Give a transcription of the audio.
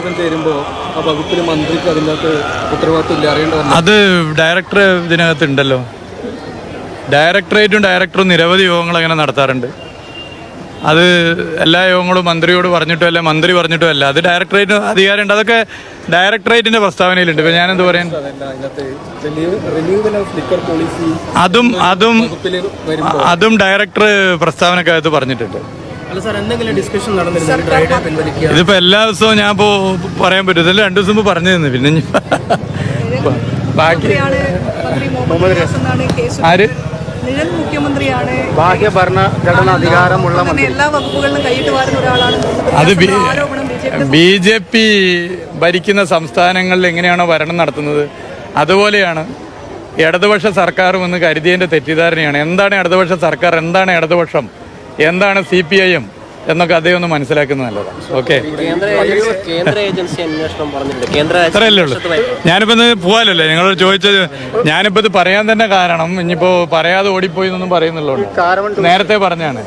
യോഗം ചേരുമ്പോൾ ആ വകുപ്പിൽ മന്ത്രിക്ക് അതിന്റെ അകത്ത് ഉത്തരവാദിത്വം ഇല്ല അറിയേണ്ട വന്നു അത് ഡയറക്ടർ ഇതിനകത്ത് ഉണ്ടല്ലോ. ഡയറക്ടറേറ്റും ഡയറക്ടറും നിരവധി യോഗങ്ങൾ അങ്ങനെ നടത്താറുണ്ട്. അത് എല്ലാ യോഗങ്ങളും മന്ത്രിയോട് പറഞ്ഞിട്ടും അല്ല മന്ത്രി പറഞ്ഞിട്ടും അല്ല. അത് ഡയറക്ടറേറ്റ് അധികാരമുണ്ട് അതൊക്കെ ഡയറക്ടറേറ്റിന്റെ പ്രസ്താവനയിലുണ്ട്. ഇപ്പൊ ഞാനെന്ത് പറയാൻ അതും അതും അതും ഡയറക്ടർ പ്രസ്താവനക്കകത്ത് പറഞ്ഞിട്ടുണ്ട്. അല്ല സാർ എന്തെങ്കിലും ഡിസ്കഷൻ നടന്നിരുന്നു? ഡ്രൈഡേ പിൻവലിക്കുക. ഇതിപ്പോ എല്ലാ ദിവസവും ഞാൻ ഇപ്പോ പറയാൻ പറ്റും. ഇതെല്ലാം രണ്ടു ദിവസം മുമ്പ് പറഞ്ഞു തന്നെ പിന്നെ ബാക്കി ആര്? നിഴൽ മുഖ്യമന്ത്രിയാണ് ഭരണഘടന അധികാരമുള്ള അങ്ങനെ എല്ലാ വകുപ്പുകളിലും കൈയിട്ട് വാരുന്ന ഒരാളാണ് അത് ബി ജെ പി ഭരിക്കുന്ന സംസ്ഥാനങ്ങളിൽ എങ്ങനെയാണോ ഭരണം നടത്തുന്നത്? അതുപോലെയാണ് ഇടതുപക്ഷ സർക്കാർ എന്ന് കരുതിയതിന്റെ തെറ്റിദ്ധാരണയാണ്. എന്താണ് ഇടതുപക്ഷ സർക്കാർ? എന്താണ് ഇടതുപക്ഷം? എന്താണ് സി പി ഐ എം എന്നൊക്കെ അദ്ദേഹം ഒന്ന് മനസ്സിലാക്കുന്നത് നല്ലതാണ്. ഓക്കെ അത്രയല്ലേ ഉള്ളൂ. ഞാനിപ്പോ ഇന്ന് പോവാലല്ലേ. നിങ്ങളോട് ചോദിച്ചത് ഞാനിപ്പോ ഇത് പറയാൻ തന്നെ കാരണം ഇനിയിപ്പോ പറയാതെ ഓടിപ്പോയി എന്നൊന്നും പറയുന്നുള്ളൂ നേരത്തെ പറഞ്ഞാണ്